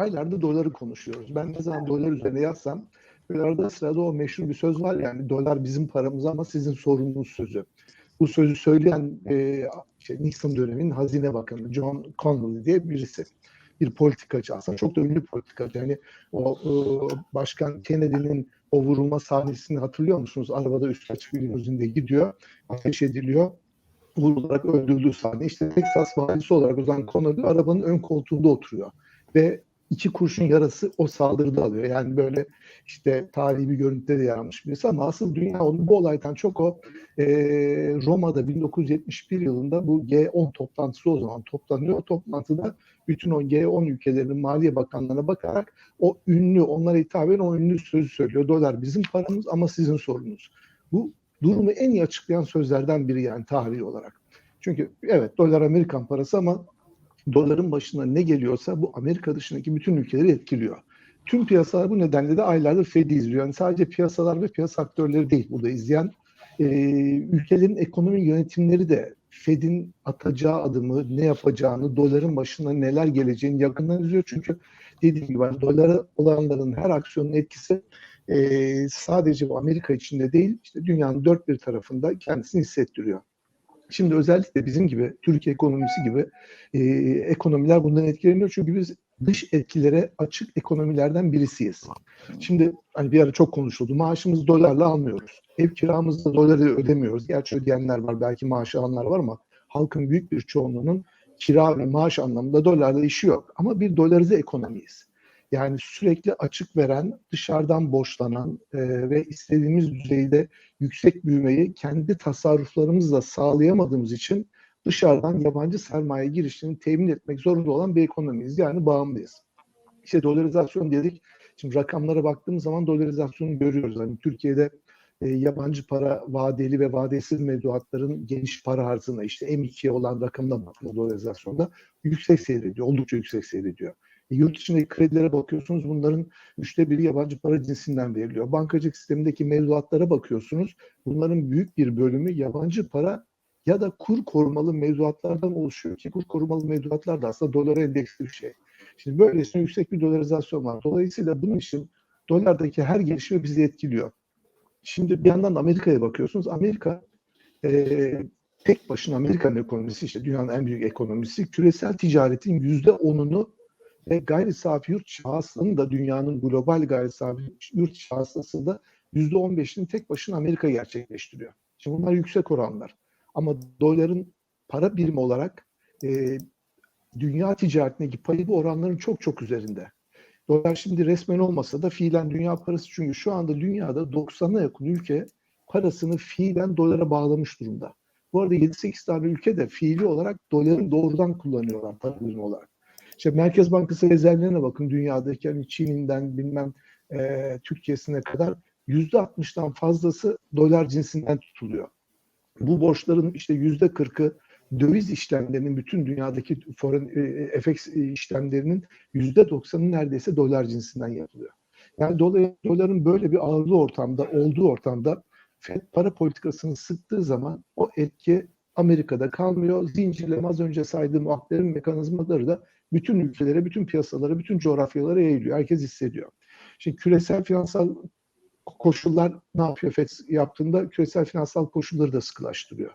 aylardır doları konuşuyoruz. Ben ne zaman dolar üzerine yazsam böyle arada sırada o meşhur bir söz var yani dolar bizim paramız ama sizin sorununuz sözü. Bu sözü söyleyen e, işte Nixon döneminin Hazine Bakanı John Connolly diye birisi. Bir politikacı aslında çok da ünlü politikacı. Yani o e, Başkan Kennedy'nin o vurulma sahnesini hatırlıyor musunuz? Arabada üst açık limuzinde gidiyor, ateş ediliyor vurularak öldürüldüğü sahne. İşte Texas valisi olarak o zaman Connolly arabanın ön koltuğunda oturuyor. Ve iki kurşun yarası o saldırıda alıyor. Yani böyle işte tarihi bir görüntüde de yaranmış birisi ama asıl dünya onun bu olaydan çok o e, Roma'da 1971 yılında bu G10 toplantısı o zaman toplanıyor. O toplantıda bütün o G10 ülkelerinin maliye bakanlarına bakarak o ünlü, onlara hitaben o ünlü sözü söylüyor. Dolar bizim paramız ama sizin sorunuz. Bu durumu en iyi açıklayan sözlerden biri yani tarihi olarak. Çünkü evet dolar Amerikan parası ama doların başına ne geliyorsa bu Amerika dışındaki bütün ülkeleri etkiliyor. Tüm piyasalar bu nedenle de aylardır Fed'i izliyor. Yani sadece piyasalar ve piyasa aktörleri değil burada izleyen. E, ülkelerin ekonomi yönetimleri de Fed'in atacağı adımı, ne yapacağını, doların başına neler geleceğini yakından izliyor. Çünkü dediğim gibi dolara olanların her aksiyonun etkisi e, sadece Amerika içinde değil, işte dünyanın dört bir tarafında kendisini hissettiriyor. Şimdi özellikle bizim gibi, Türkiye ekonomisi gibi e, ekonomiler bundan etkileniyor. Çünkü biz dış etkilere açık ekonomilerden birisiyiz. Şimdi hani bir ara çok konuşuldu. Maaşımızı dolarla almıyoruz. Ev kiramızı doları ödemiyoruz. Gerçi ödeyenler var, belki maaşı alanlar var ama halkın büyük bir çoğunluğunun kira ve maaş anlamında dolarla işi yok. Ama bir dolarize ekonomiyiz. Yani sürekli açık veren, dışarıdan borçlanan e, ve istediğimiz düzeyde yüksek büyümeyi kendi tasarruflarımızla sağlayamadığımız için dışarıdan yabancı sermaye girişini temin etmek zorunda olan bir ekonomiyiz. Yani bağımlıyız. İşte dolarizasyon dedik. Şimdi rakamlara baktığımız zaman dolarizasyonu görüyoruz. Hani Türkiye'de e, yabancı para vadeli ve vadesiz mevduatların geniş para arzına işte M2'ye olan rakamına bakıyor dolarizasyonda yüksek seyrediyor. Oldukça yüksek seyrediyor. E, yurt içindeki kredilere bakıyorsunuz bunların üçte biri yabancı para cinsinden veriliyor. Bankacılık sistemindeki mevduatlara bakıyorsunuz bunların büyük bir bölümü yabancı para ya da kur korumalı mevduatlardan oluşuyor ki kur korumalı mevduatlar da aslında dolara endeksli bir şey. Şimdi böylesine yüksek bir dolarizasyon var. Dolayısıyla bunun için dolardaki her gelişme bizi etkiliyor. Şimdi bir yandan Amerika'ya bakıyorsunuz. Amerika e, tek başına Amerikan ekonomisi işte dünyanın en büyük ekonomisi küresel ticaretin yüzde onunu ve gayri safi yurt şahsının da dünyanın global gayri safi yurt şahsası da yüzde on beşini tek başına Amerika gerçekleştiriyor. Şimdi bunlar yüksek oranlar. Ama doların para birimi olarak e, dünya ticaretindeki payı bu oranların çok çok üzerinde. Dolar şimdi resmen olmasa da fiilen dünya parası çünkü şu anda dünyada 90'a yakın ülke parasını fiilen dolara bağlamış durumda. Bu arada 7-8 tane ülke de fiili olarak doların doğrudan kullanıyorlar para birimi olarak. İşte Merkez Bankası rezervlerine bakın dünyadaki hani Çin'inden bilmem e, Türkiye'sine kadar %60'dan fazlası dolar cinsinden tutuluyor. Bu borçların işte %40'ı döviz işlemlerinin bütün dünyadaki foreign e, işlemlerinin yüzde doksanı neredeyse dolar cinsinden yapılıyor. Yani dolar, doların böyle bir ağırlığı ortamda olduğu ortamda Fed para politikasını sıktığı zaman o etki Amerika'da kalmıyor. Zincirleme az önce saydığım aktarım mekanizmaları da bütün ülkelere, bütün piyasalara, bütün coğrafyalara yayılıyor. Herkes hissediyor. Şimdi küresel finansal koşullar ne yapıyor FED yaptığında küresel finansal koşulları da sıkılaştırıyor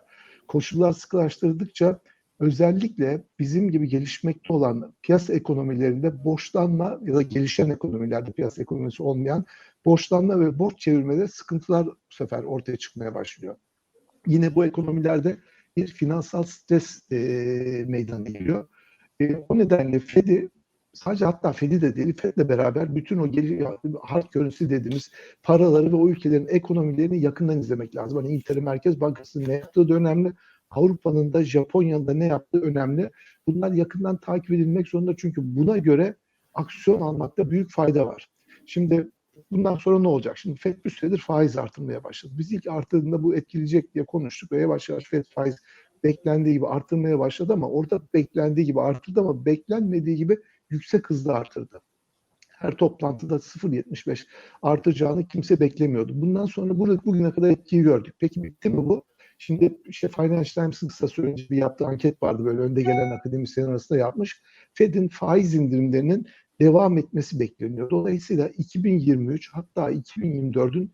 koşullar sıkılaştırdıkça özellikle bizim gibi gelişmekte olan piyasa ekonomilerinde borçlanma ya da gelişen ekonomilerde piyasa ekonomisi olmayan borçlanma ve borç çevirmede sıkıntılar bu sefer ortaya çıkmaya başlıyor. Yine bu ekonomilerde bir finansal stres e, meydana geliyor. E, o nedenle Fed'i sadece hatta Fed'i de değil, Fed'le beraber bütün o geri, hard currency dediğimiz paraları ve o ülkelerin ekonomilerini yakından izlemek lazım. Hani İngiltere Merkez Bankası'nın ne yaptığı da önemli. Avrupa'nın da Japonya'nın da ne yaptığı önemli. Bunlar yakından takip edilmek zorunda çünkü buna göre aksiyon almakta büyük fayda var. Şimdi bundan sonra ne olacak? Şimdi FED bir süredir faiz artırmaya başladı. Biz ilk artırdığında bu etkileyecek diye konuştuk ve yavaş yavaş FED faiz beklendiği gibi artırmaya başladı ama orada beklendiği gibi arttırdı ama beklenmediği gibi yüksek hızla artırdı. Her toplantıda 0.75 artacağını kimse beklemiyordu. Bundan sonra bugüne kadar etkiyi gördük. Peki bitti mi bu? Şimdi işte Financial Times'ın kısa süre önce bir yaptığı anket vardı böyle önde gelen akademisyen arasında yapmış. Fed'in faiz indirimlerinin devam etmesi bekleniyor. Dolayısıyla 2023 hatta 2024'ün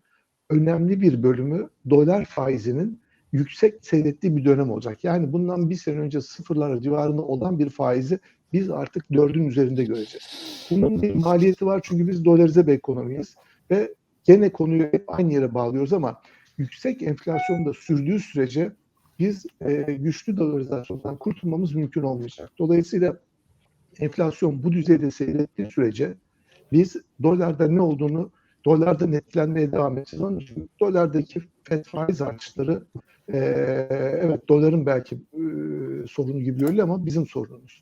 önemli bir bölümü dolar faizinin yüksek seyrettiği bir dönem olacak. Yani bundan bir sene önce sıfırlar civarında olan bir faizi biz artık dördün üzerinde göreceğiz. Bunun bir maliyeti var çünkü biz dolarize bir ekonomiyiz ve gene konuyu hep aynı yere bağlıyoruz ama yüksek enflasyon da sürdüğü sürece biz e, güçlü dolarizasyondan kurtulmamız mümkün olmayacak. Dolayısıyla enflasyon bu düzeyde seyrettiği sürece biz dolarda ne olduğunu dolarda netlenmeye devam edeceğiz. Onun için dolardaki FED faiz artışları e, evet doların belki e, sorunu gibi görülüyor ama bizim sorunumuz.